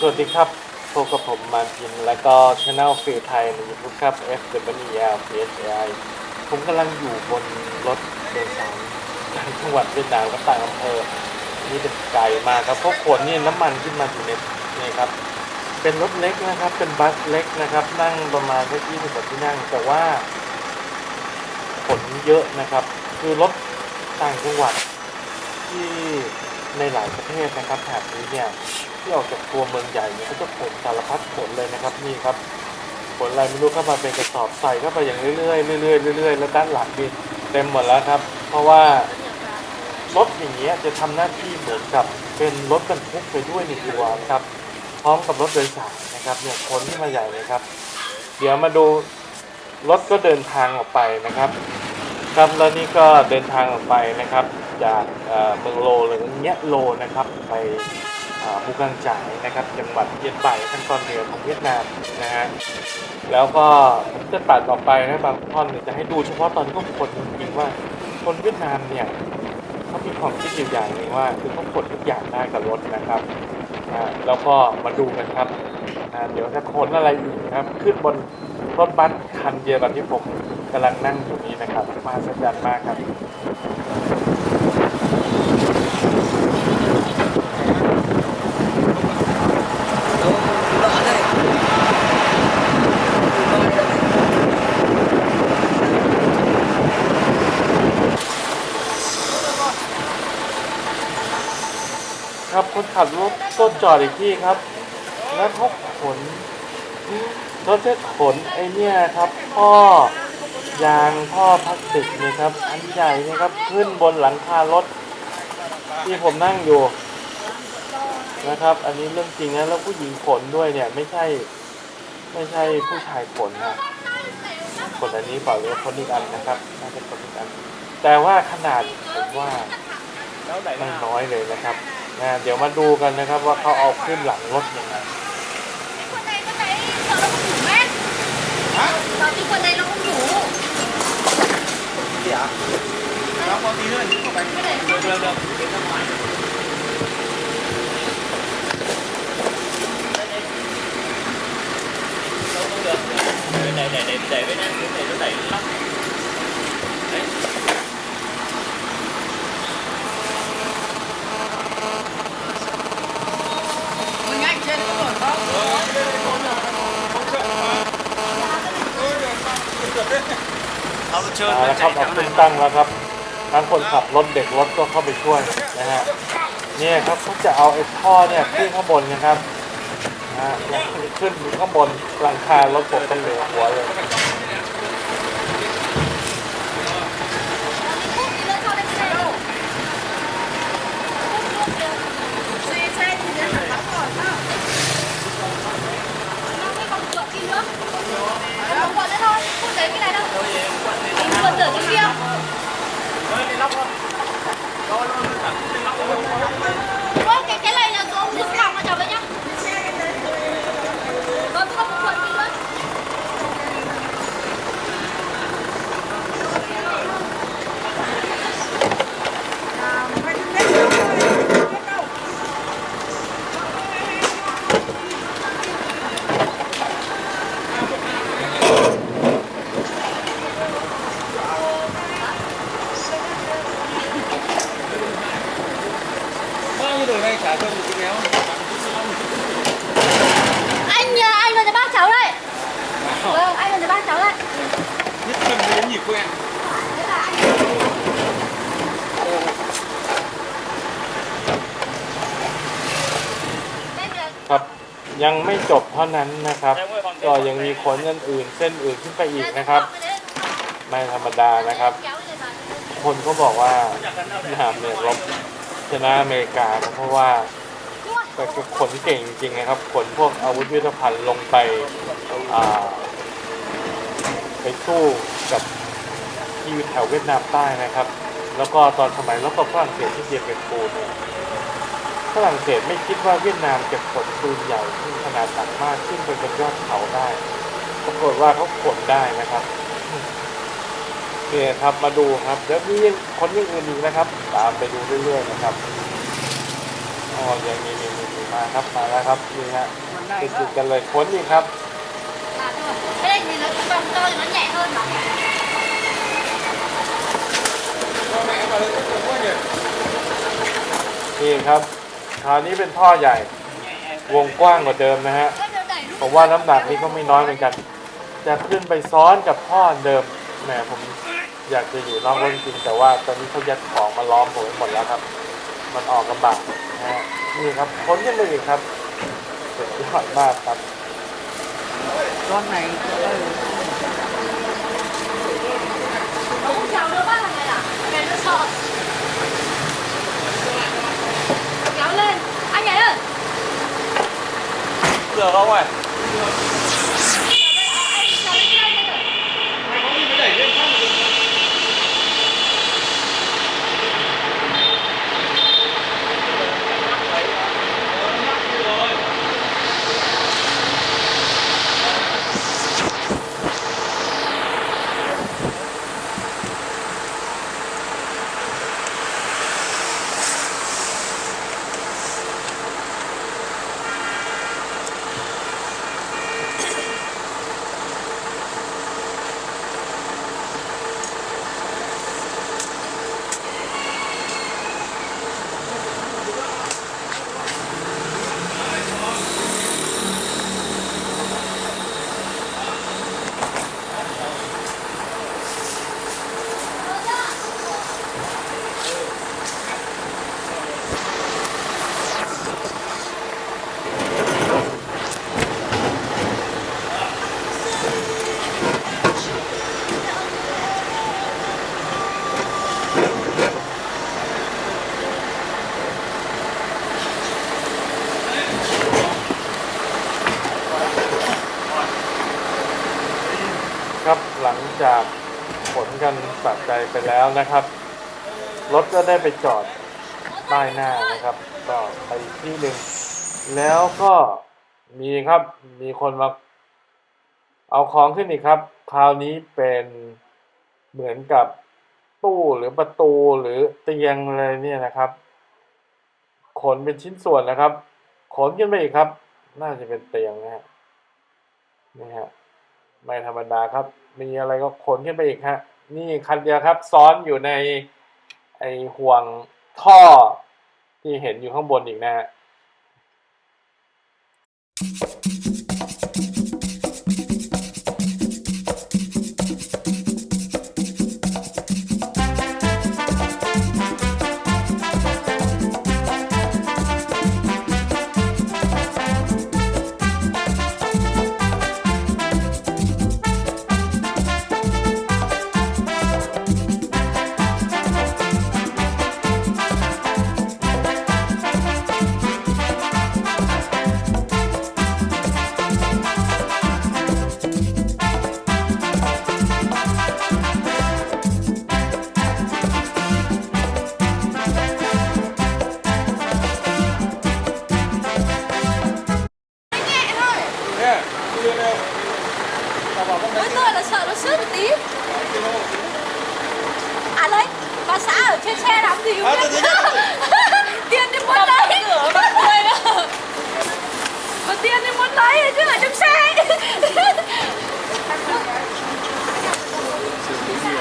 สวัสดีครับพบกับผมมาจินแล้วก็ช anel ฟรีไทยในยูทูบครับ F W E L P H A I ผมกำลังอยู่บนรถโดยสารต่างจังหวัดเวียดนามกับต่างอำเภอ นี่เป็นไกลมากครับเพราะขนนี่น้ำมันขึ้นมาอยู่ในนี่ครับ เป็นรถเล็กนะครับ เป็นบัสเล็กนะครับ นั่งประมาณแค่ยี่สิบกว่าที่นั่ง แต่ว่าขนเยอะนะครับ คือรถต่างจังหวัดที่ในหลายประเทศนะครับแถบนี้เนี่ย ที่ออกจากตัวเมืองใหญ่เนี่ยเขาจะขนสารพัดขนเลยนะครับนี่ครับขนอะไรไม่รู้เข้ามาเป็นกระสอบใส่เข้าไปอย่างเรื่อยๆเรื่อยๆเรื่อยๆแล้วด้านหลังนี่เต็มหมดแล้วครับ เพราะว่ารถอย่างเงี้ยจะทำหน้าที่เหมือนกับเป็นรถบรรทุกไปด้วยในตัวนะครับ พร้อมกับรถโดยสารนะครับเนี่ยคนที่มาใหญ่เลยครับ เดี๋ยวมาดูรถก็เดินทางออกไปนะครับครับแล้วนี่ก็เดินทางออกไปนะครับ จากเอ่อเมืองโลหรือเงี้ยโลนะครับไป อ่าบูกังจ่ายนะครับจังหวัดเยียนใบทางตอนเหนือของเวียดนามนะฮะแล้วก็จะตัดออกไปนะบางท่อนเนี่ยจะให้ดูเฉพาะตอนที่เขาคนจริงๆว่าคนเวียดนามเนี่ยเขามีความคิดอยู่อย่างนึงว่าคือเขาขนทุกอย่างได้กับรถนะครับอ่าแล้วก็มาดูกันครับอ่าเดี๋ยวจะขนอะไรอีกนะครับ ขึ้นบนรถบัสคันเดียวกับที่ผมกำลังนั่งอยู่นี้นะครับมาสัญญาณมากครับ ครับ คนขับรถก็จอดอีกที่ครับ แล้วเขาขนรถจะขนไอเนี่ยครับท่อยางท่อพลาสติกเนี่ยครับ อันใหญ่เนะครับขึ้นบนหลังคารถ ที่ผมนั่งอยู่นะครับ อันนี้เรื่องจริงนะแล้วผู้หญิงขนด้วยเนี่ย ไม่ใช่ ไม่ใช่ผู้ชายขนนะขนอันนี้เปล่าหรือว่าคนอีกอันนะครับน่าจะคนอีกอัน แต่ว่าขนาดผมว่า ไม่น้อยเลยนะครับนะเดี๋ยวมาดูกันนะครับว่าเขาเอาขึ้นหลังรถยังไง Con này con này sợ nó không đủ mét Sợ cái con này nó không đủ gì ạ? Nó có tí nữa những của bánh Cái này Được, được, được Đến ra ngoài Đâu không được Để, để, để, để, để bên em Để nó đẩy lắm Đấy có ổn không? Thao nó trơn เอา nó ละครับเอาขึ้นตั้งแล้วครับ ทั้งคนขับรถเด็กรถก็เข้าไปช่วยนะฮะเนี่ยครับเขาจะเอาไอ้ท่อเนี่ยขึ้นข้างบนนะครับอ่าแล้วขึ้นข้างบนหลังคารถผมเป็นเหลือหัวเลย Để đi lại đâu. นั้นนะครับ ก็ยังมีขนอื่นๆเส้นอื่นขึ้นไปอีกนะครับ ไม่ธรรมดานะครับ kéo lên mà คนก็บอกว่าเวียดนามเนี่ยรบชนะอเมริกาก็เพราะว่า Đúng rồi แต่ก็ขนเก่งจริงๆนะครับ ขนพวกอาวุธยุทโธภัณฑ์ลงไปอ่าไปสู้กับที่อยู่แถวเวียดนามใต้นะครับ แล้วก็ตอนสมัยรบกับฝรั่งเศสที่เดียเป็นปูเนี่ย ฝรั่งเศสไม่คิดว่าเวียดนามจะขนปืนใหญ่ที่ขนาดหนักมากขึ้นไปบนยอดเขาได้ ปรากฏว่าเขาขนได้นะครับเนี่ยครับมาดูครับแล้วมีคนยังอื่นอีกนะครับ ตามไปดูเรื่อยๆนะครับอ๋ออย่างนี้นี่นี่นี่มาครับมาแล้วครับนี่ฮะมันได้ติดๆกันเลยค้นอีกครับ là thôi thế này thì nó vòng to thì nó nhẹ hơn mà นี่ครับ คราวนี้เป็นท่อใหญ่ วงกว้างกว่าเดิมนะฮะผมว่าน้ำหนักนี้ก็ไม่น้อยเหมือนกัน จะขึ้นไปซ้อนกับท่อเดิมแหมผมอยากจะอยู่นอกรถจริงแต่ว่าตอนนี้เขายัดของมาล้อมผมหมดแล้วครับ มันออกลำบากนะฮะนี่ครับค้นกันเลยครับสุดยอดมากครับตอนไหนก็เออ nó không kéo nữa bác là này à cái nó sợ kéo lên เดี๋ยวเว้ป lên cái này rồi ค ครับหลังจากผลกันสะใจไป แล้วนะครับ รถก็ได้ไปจอดป้ายหน้านะครับ ก็ไปอีกที่หนึ่งแล้วก็มีครับมีคนมาเอาของขึ้นอีกครับ คราวนี้เป็นเหมือนกับตู้หรือประตูหรือเตียงอะไรเนี่ยนะครับ ขนเป็นชิ้นส่วนนะครับ ขนขึ้นไปอีกครับ น่าจะเป็นเตียงนะฮะนี่ฮะไม่ธรรมดาครับ มีอะไรก็ขนขึ้นไปอีกฮะ นี่คันเดียวครับ ซ้อนอยู่ในไอห่วงท่อที่เห็นอยู่ข้างบนอีกนะฮะ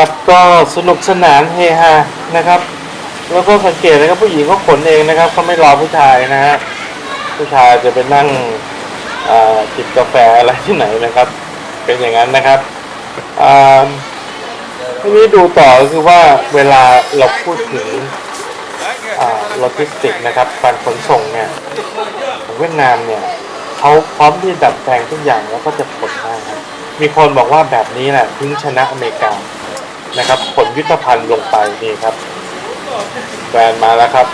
ครับก็สนุกสนานเฮฮานะครับ แล้วก็สังเกตนะครับผู้หญิงก็ขนเองนะครับเขาไม่รอผู้ชายนะฮะผู้ชายจะไปนั่งจิบกาแฟอะไรที่ไหนนะครับ เป็นอย่างนั้นนะครับอ่าทีนี้ดูต่อก็คือว่าเวลาเราพูดถึงโลจิสติกนะครับการขนส่งเนี่ยของเวียดนามเนี่ยเขาพร้อมที่จะดัดแปลงทุกอย่างแล้วก็จะผลได้ครับมีคนบอกว่าแบบนี้แหละถึงชนะอเมริกา นะครับผลยุทธภัณฑ์ลงไปนี่ครับแบรนด์มาแล้วครับ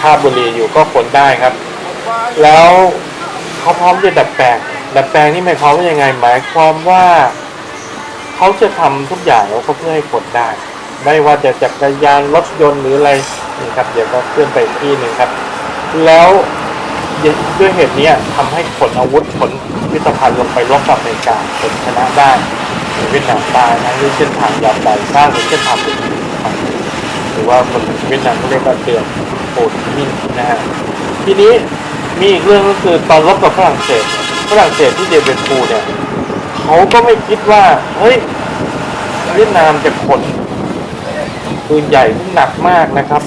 ท่าบุรีอยู่ก็ขนได้ครับ แล้วเขาพร้อมจะดัดแปลงดัดแปลงนี่หมายความว่ายังไงหมายความว่าเขาจะทำทุกอย่างแล้วก็เพื่อให้ขนได้ ไม่ว่าจะจักรยานรถยนต์หรืออะไรนี่ครับ เดี๋ยวก็เคลื่อนไปอีกที่หนึ่งครับ แล้ว ด้วยเหตุนี้ยทำให้ขนอาวุธขนยุทธภัณฑ์ลงไปรบกับอเมริกาผลชนะได้ในเวียดนามใต้นะด้วยเส้นทางยาวไกลสร้างเป็นเส้นทางเป็นหรือว่าคนเวียดนามเขาเรียกว่าเดือนโอดมินนะฮะทีนี้มีอีกเรื่องก็คือตอนรบกับฝรั่งเศสฝรั่งเศสที่เดเบตูเนี่ยเขาก็ไม่คิดว่าเฮ้ยเวียดนามจะขนปืนใหญ่ที่หนักมากนะครับ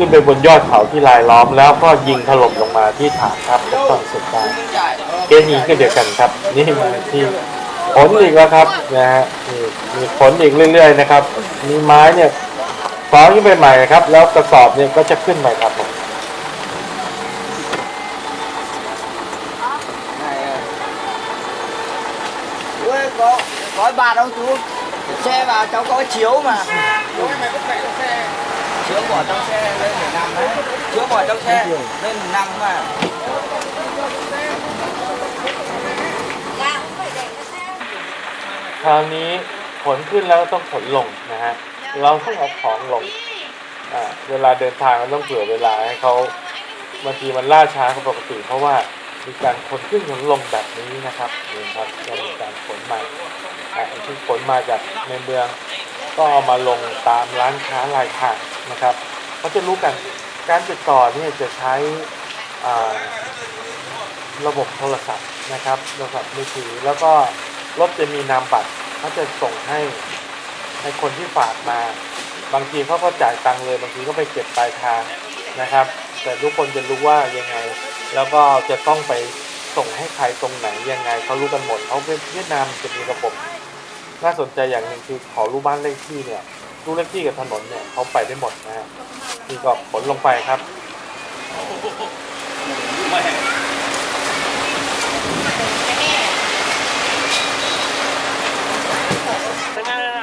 ขึ้นไปบนยอดเขาที่ลายล้อม แล้วก็ยิงถล่มลงมาที่ฐานทัพของฝรั่งเศสได้เคสนี้ก็เดียวกันครับ นี่มาที่ขนอีกแล้วครับนะฮะนี่มีขนอีกเรื่อยๆนะครับ มีไม้เนี่ยฟ้องขึ้นไปใหม่ครับ แล้วกระสอบเนี่ยก็จะขึ้นใหม่ครับผม này ui có có bà đâu chú xe vào cháu có chiếu mà chiếu bỏ trong xe lên để nằm đấy chiếu bỏ trong xe lên để nằm mà คราวนี้ขนขึ้นแล้วต้องขนลงนะฮะเราต้องเอาของลงอ่าเวลาเดินทางเราต้องเผื่อเวลาให้เขาบางทีมันล่าช้ากว่าปกติ เพราะว่ามีการขนขึ้นขนลงแบบนี้นะครับนี่ครับจะมีการขนใหม่อ่าไอ้ที่ขนมาจากในเมือง ก็เอามาลงตามร้านค้ารายทาง นะครับเขาจะรู้กันการติดต่อเนี่ยจะใช้ระบบโทรศัพท์นะครับโทรศัพท์มือถือแล้วก็รถจะมีนามบัตรเขาจะส่งให้ให้คนที่ฝากมา บางทีเขาก็จ่ายตังค์เลย บางทีก็ไปเก็บปลายทางนะครับ แต่ทุกคนจะรู้ว่ายังไง แล้วก็จะต้องไปส่งให้ใครตรงไหนยังไงเขารู้กันหมดเขาเวียดนามจะมีระบบ น่าสนใจอย่างหนึ่งคือขอรู้บ้านเลขที่เนี่ย รู้เลขที่กับถนนเนี่ยเขาไปได้หมดนะฮะนี่ก็ขนลงไปครับ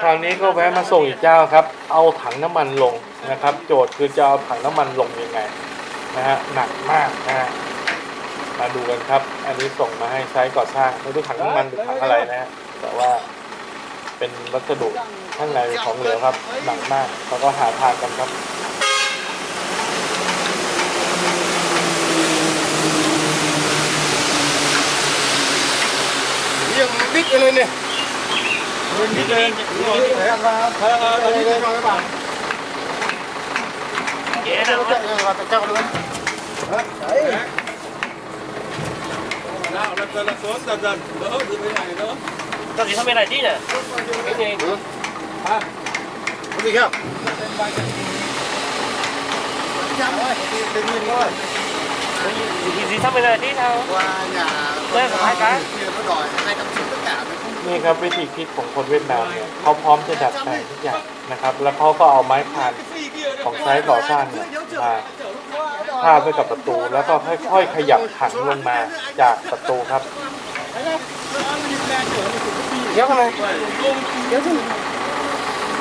คราวนี้ก็แวะมาส่งอีกเจ้าครับ เอาถังน้ำมันลงนะครับ โจทย์คือจะเอาถังน้ำมันลงยังไงนะฮะหนักมากนะฮะมาดูกันครับ อันนี้ส่งมาให้ใช้ก่อสร้างไม่รู้ถังน้ำมันหรือถังอะไรนะฮะแต่ว่าเป็นวัสดุ ข้างในของเหลวครับหนักมากแล้วก็หาทางกันครับยังบิ๊กเลยเนี่ยมันบิ๊กเลยครับครับครับเลยเลยน้อยบ้างเก๋นะเจ้าเจ้าเจ้าเลย đấy nào lần dần lần xuống dần dần đỡ từ bên này đỡ ตอนนี้ทำเป็นอะไรที่เนี่ยเป็นไง hả có gì không tự nhiên thôi อีซีทำเป็นอะไรที่เท่า qua nhà Đây, phải hai cái. kia nó đòi hai trăm triệu tất cả nó không นี่ครับวิธีคิดของคนเวียดนามเนี่ยเขาพร้อมจะดัดแปลงทุกอย่างนะครับ แล้วเขาก็เอาไม้คานของไซต์ก่อสร้างเนี่ยมาพาดไว้กับประตู แล้วก็ค่อยๆขยับถังลงมาจากประตูครับ kéo cái này kéo xuống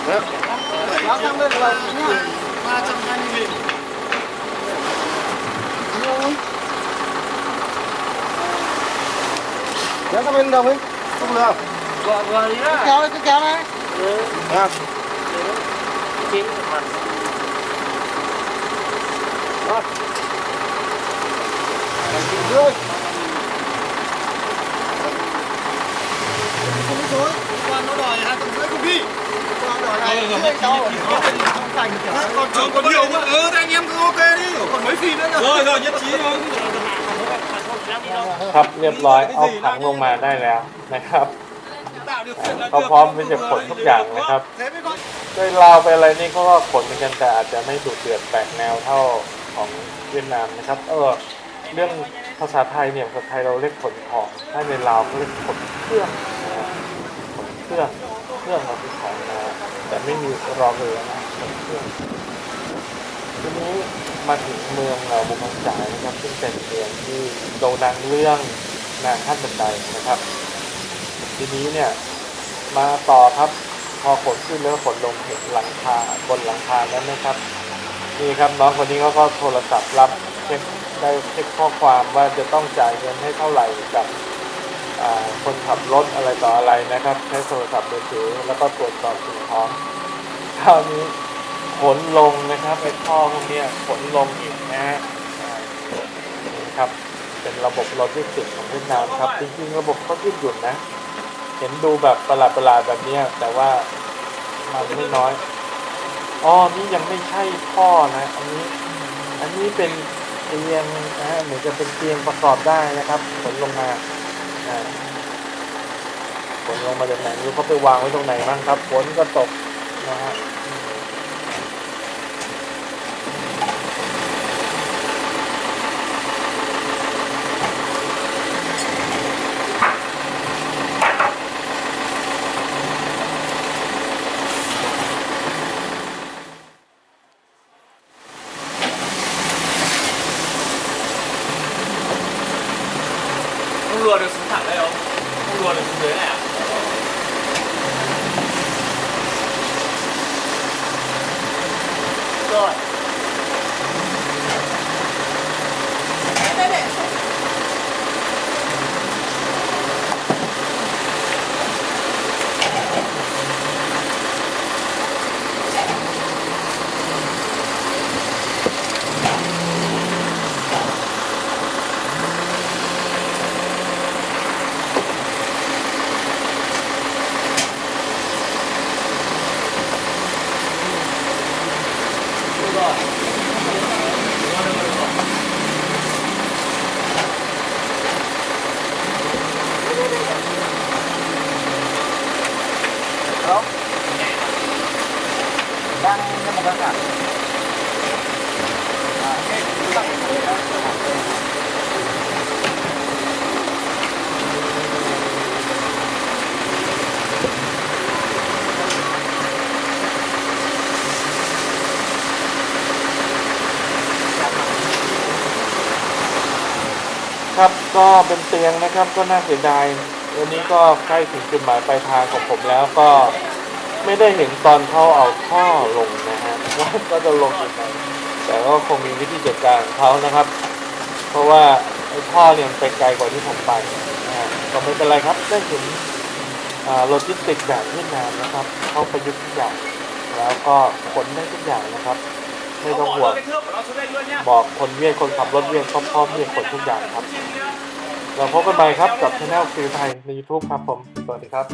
Đấy. kéo sang bên giá tăng lên là 320 nghìn giá tăng lên đồng ấy không được gọi vừa đi đó kéo đi cứ kéo đấy ừ. à. Đấy. Rồi. Rồi. Quan nó đòi hai trăm rưỡi công ty. Quan đòi này rưỡi đâu. Còn trường còn nhiều mà. Ừ, thì anh em cứ ok đi. Còn mấy phim nữa Rồi, rồi, nhất trí thôi. ครับเรียบร้อยเอาถังลงมาได้แล้วนะครับเขาพร้อมที่จะขนทุกอย่างนะครับ Thế mới có โดยลาวไปอะไรนี่เขาก็ขนเหมือนกันแต่อาจจะไม่ดุเดือดแปลกแนวเท่าของเวียดนามนะครับ เออเรื่องภาษาไทยเนี่ยภาษาไทยเราเรียกขนของถ้าในลาวเขาเรียกขนเครื่อง เครื่องเครื่องเราคือของนะฮะแต่ไม่มีรอเรือนะขนเครื่องทีนี้มาถึงเมืองบุกจ่ายนะครับ ซึ่งเป็นเมืองที่โด่งดังเรื่องนางขั้นบันไดนะครับ ทีนี้เนี่ยมาต่อครับพอขนขึ้นแล้วขนลงเห็นหลังคาบนหลังคานั้นนะครับนี่ครับน้องคนนี้เขาก็โทรศัพท์รับเช็คได้เช็คข้อความว่าจะต้องจ่ายเงินให้เท่าไหร่กับ คนขับรถอะไรต่ออะไรนะครับ ใช้โทรศัพท์มือถือแล้วก็ตรวจสอบสิ่งของคราวนี้ขนลงนะครับไอ้ท่อพวกเนี้ยขนลงอีกนะฮะอ่าครับ เป็นระบบโลจิสติกส์ของเวียดนามครับ จริงๆ ระบบเขายืดหยุ่นนะ เห็นดูแบบประหลาดๆแบบเนี้ยแต่ว่ามันไม่น้อยอ๋อนี่ยังไม่ใช่ท่อนะ อันนี้ อันนี้เป็นเตียงนะฮะเหมือนจะเป็นเตียงประกอบได้นะครับขนลงมา ฝนลงมาจากไหนรู้เขาไปวางไว้ตรงไหนบ้างครับฝนก็ตกนะฮะ 올라가려서 안 가요. 올라가려서 ก็เป็นเตียงนะครับก็น่าเสียดายวันนี้ก็ใกล้ถึงจุดหมายปลายทางของผมแล้วก็ไม่ได้เห็นตอนเขาเอาท่อลงนะฮะว่าก็จะลงยังไงแต่ก็คงมีวิธีจัดการของเขานะครับ เพราะว่าไอ้ท่อเนี่ยมันไปไกลกว่าที่ผมไปนะฮะก็ไม่เป็นไรครับได้ถึงอ่าโลจิสติกแบบเวียดนามนะครับเขาประยุกต์ทุกอย่างแล้วก็ขนได้ทุกอย่างนะครับไม่ต้อง Ông ห่ว bỏ ง luôn cái thước của nó xuống đây luôn nhá บอกคนเวียดคนขับรถเวียดเขาพร้อมที่จะขนทุกอย่างครับ เราพบกันใหม่ครับกับช anel ฟิลไทยใน YouTube ครับผม สวัสดีครับ